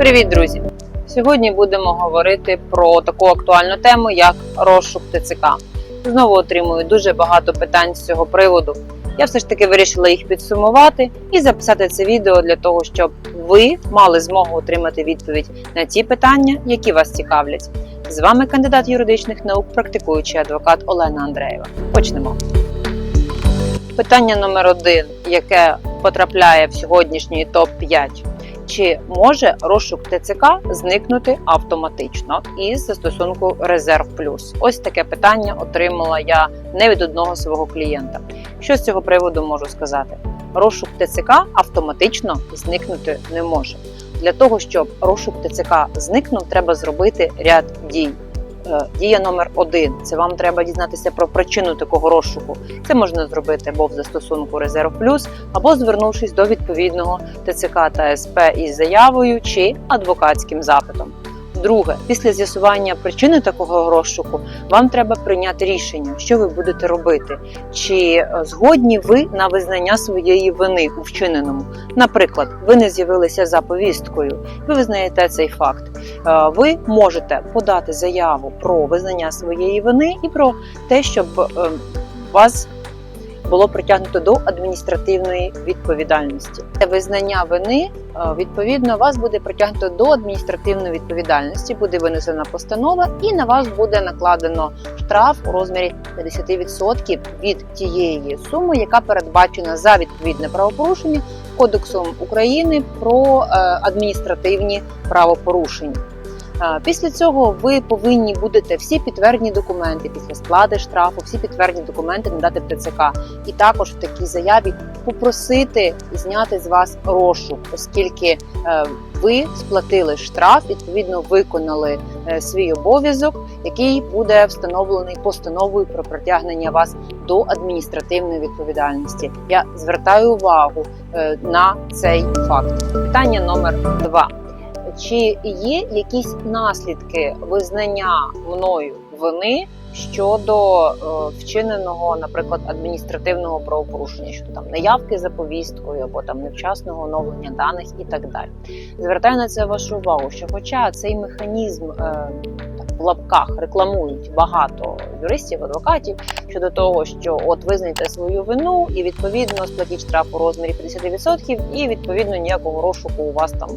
Привіт, друзі! Сьогодні будемо говорити про таку актуальну тему, як розшук ТЦК. Знову отримую дуже багато питань з цього приводу. Я все ж таки вирішила їх підсумувати і записати це відео для того, щоб ви мали змогу отримати відповідь на ті питання, які вас цікавлять. З вами кандидат юридичних наук, практикуючий адвокат Олена Андреєва. Почнемо. Питання номер один, яке потрапляє в сьогоднішній топ 5 чи може розшук ТЦК зникнути автоматично із застосунку Резерв Плюс? Ось таке питання отримала я не від одного свого клієнта. Що з цього приводу можу сказати? Розшук ТЦК автоматично зникнути не може. Для того щоб розшук ТЦК зникнув, треба зробити ряд дій. Е, Дія номер один це вам треба дізнатися про причину такого розшуку. Це можна зробити або в застосунку Резерв Плюс, або звернувшись до відповідного ТЦК та СП із заявою чи адвокатським запитом. Друге, після з'ясування причини такого розшуку вам треба прийняти рішення, що ви будете робити, чи е, згодні ви на визнання своєї вини у вчиненому. Наприклад, ви не з'явилися за повісткою, ви визнаєте цей факт. Е, Ви можете подати заяву про визнання своєї вини і про те, щоб е, вас було притягнуто до адміністративної відповідальності. Це визнання вини е, відповідно вас буде притягнуто до адміністративної відповідальності, буде винесена постанова, і на вас буде накладено штраф у розмірі 50% від тієї суми, яка передбачена за відповідне правопорушення Кодексом України про е, адміністративні правопорушення. Після цього ви повинні будете всі підтверджені документи після складу штрафу, всі підтверджені документи надати в ТЦК, і також в такій заяві попросити зняти з вас розшук, оскільки е, ви сплатили штраф, відповідно виконали е, свій обов'язок, який буде встановлений постановою про притягнення вас до адміністративної відповідальності. Я звертаю увагу е, на цей факт. Питання номер два. Чи є якісь наслідки визнання мною вини щодо е, вчиненого, наприклад, адміністративного правопорушення, щодо там неявки за повісткою або там невчасного оновлення даних і так далі? Звертаю на це вашу увагу, що, хоча цей механізм е, так, в лапках рекламують багато юристів, адвокатів щодо того, що от визнайте свою вину і відповідно сплатіть штраф у розмірі 50%, і відповідно ніякого розшуку у вас там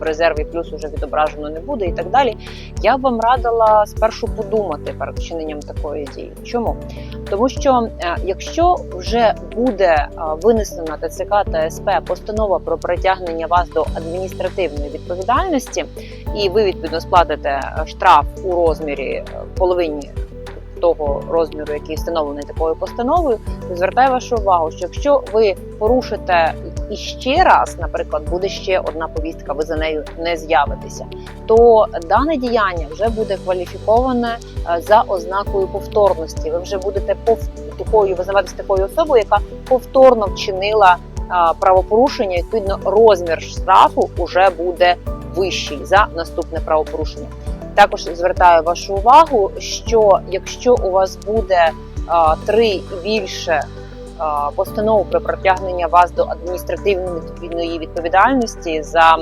в резерві плюс уже відображено не буде і так далі. Я б вам радила спершу подумати перед вчиненням такої дії. Чому? Тому що е, якщо вже буде е, винесена ТЦК та СП постанова про притягнення вас до адміністративної відповідальності, і ви відповідно сплатите е, штраф у розмірі половині того розміру, який встановлений такою постановою, звертаю вашу увагу, що якщо ви порушите і ще раз, наприклад, буде ще одна повістка, ви за нею не з'явитеся, то дане діяння вже буде кваліфіковане е, за ознакою повторності. Ви вже будете такою визнаватися такою особою, яка повторно вчинила е, правопорушення. Відповідно, розмір штрафу вже буде вищий за наступне правопорушення. Також звертаю вашу увагу, що якщо у вас буде а, три більше а, постанов про притягнення вас до адміністративної відповідальності за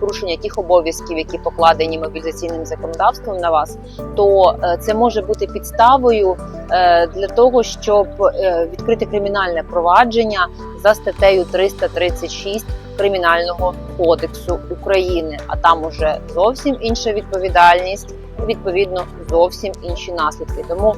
порушення тих обов'язків, які покладені мобілізаційним законодавством на вас, то е, це може бути підставою е, для того, щоб е, відкрити кримінальне провадження за статтею 336 Кримінального кодексу України, а там уже зовсім інша відповідальність, відповідно зовсім інші наслідки. Тому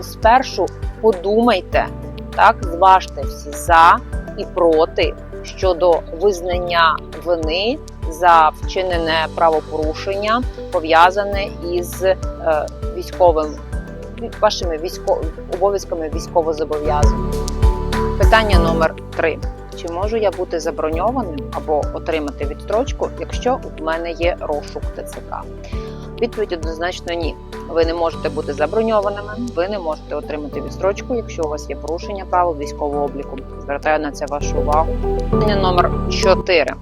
спершу подумайте, так зважте всі за і проти щодо визнання вини за вчинене правопорушення, пов'язане із е, військовим вашими військо обов'язками військовозобов'язаних. Питання номер три. Чи можу я бути заброньованим або отримати відстрочку, якщо в мене є розшук ТЦК? Відповідь однозначно ні. Ви не можете бути заброньованими, ви не можете отримати відстрочку, якщо у вас є порушення правил військового обліку. Звертаю на це вашу увагу. Питання номер 4.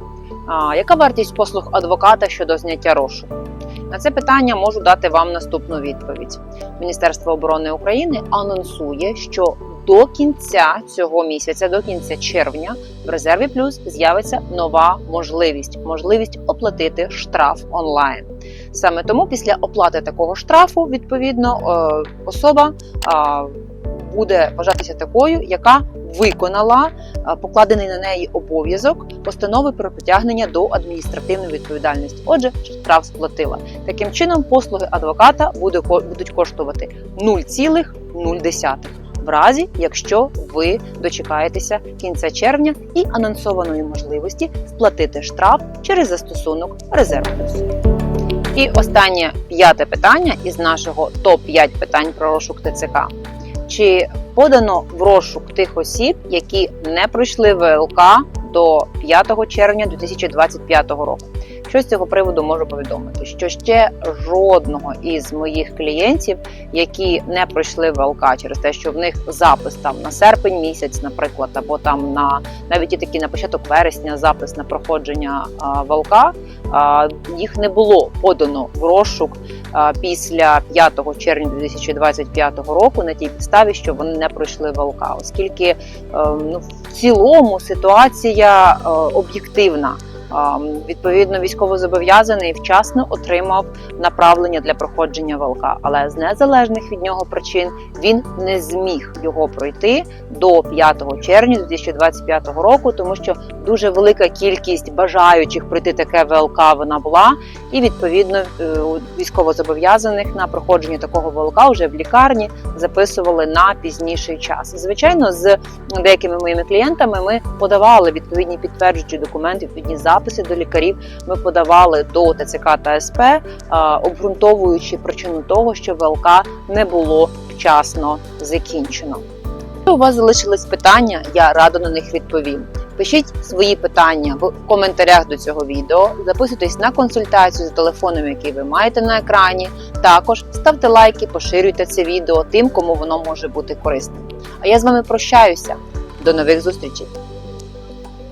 А, яка вартість послуг адвоката щодо зняття розшуку? На це питання можу дати вам наступну відповідь. Міністерство оборони України анонсує, що до кінця цього місяця, до кінця червня, в резерві плюс з'явиться нова можливість можливість оплатити штраф онлайн. Саме тому після оплати такого штрафу, відповідно, е, особа е, буде вважатися такою, яка виконала е, покладений на неї обов'язок постанови про притягнення до адміністративної відповідальності. Отже, штраф сплатила. Таким чином, послуги адвоката будуть коштувати 0,0 в разі, якщо ви дочекаєтеся кінця червня і анонсованої можливості сплатити штраф через застосунок Резерв І останнє п'яте питання із нашого топ 5 питань про розшук ТЦК. Чи подано в розшук тих осіб, які не пройшли ВЛК до 5 червня 2025 року? Що з цього приводу можу повідомити? Що ще жодного із моїх клієнтів, які не пройшли ВЛК через те, що в них запис там на серпень місяць, наприклад, або там на навіть і такі на початок вересня запис на проходження ВЛК, їх не було подано в розшук після 5 червня 2025 року на тій підставі, що вони не пройшли ВЛК, оскільки е, ну, в цілому ситуація е, об'єктивна. Відповідно, військовозобов'язаний вчасно отримав направлення для проходження ВЛК, але з незалежних від нього причин він не зміг його пройти до 5 червня 2025 року, тому що дуже велика кількість бажаючих пройти таке ВЛК вона була, і відповідно е, військовозобов'язаних на проходження такого ВЛК вже в лікарні записували на пізніший час. Звичайно, з деякими моїми клієнтами ми подавали відповідні підтверджуючі документи, відповідні записи до лікарів. Ми подавали до ТЦК та СП, е, обґрунтовуючи причину того, що ВЛК не було вчасно закінчено. Якщо у вас залишились питання, я радо на них відповім. Пишіть свої питання в коментарях до цього відео, записуйтесь на консультацію за телефоном, який ви маєте на екрані. Також ставте лайки, поширюйте це відео тим, кому воно може бути корисним. А я з вами прощаюся. До нових зустрічей!